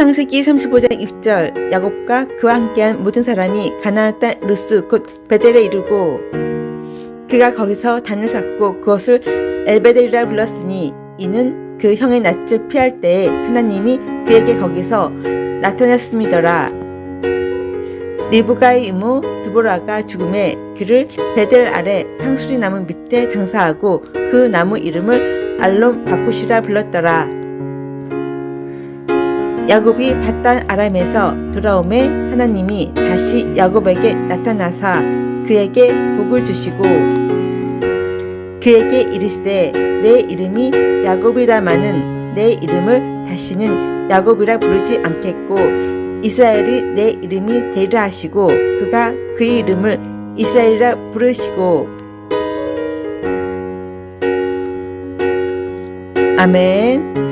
창세기 35장 6절 야곱과 그와 함께한 모든 사람이 가나안 땅 루스 곧 베델에 이르고 그가 거기서 단을 쌓고 그것을 엘베델이라 불렀으니 이는 그 형의 낯을 피할 때에 하나님이 그에게 거기서 나타났음이더라. 리브가의 이모 드보라가 죽음에 그를 베델 아래 상수리 나무 밑에 장사하고 그 나무 이름을 알론 바쿠시라 불렀더라. 야곱이 바단 아람에서 돌아오매 하나님이 다시 야곱에게 나타나사 그에게 복을 주시고 그에게 이르시되 내 이름이 야곱이다마는 내 이름을 다시는 야곱이라 부르지 않겠고 이스라엘이 내 이름이 되리라 하시고 그가 그의 이름을 이스라엘이라 부르시고. 아멘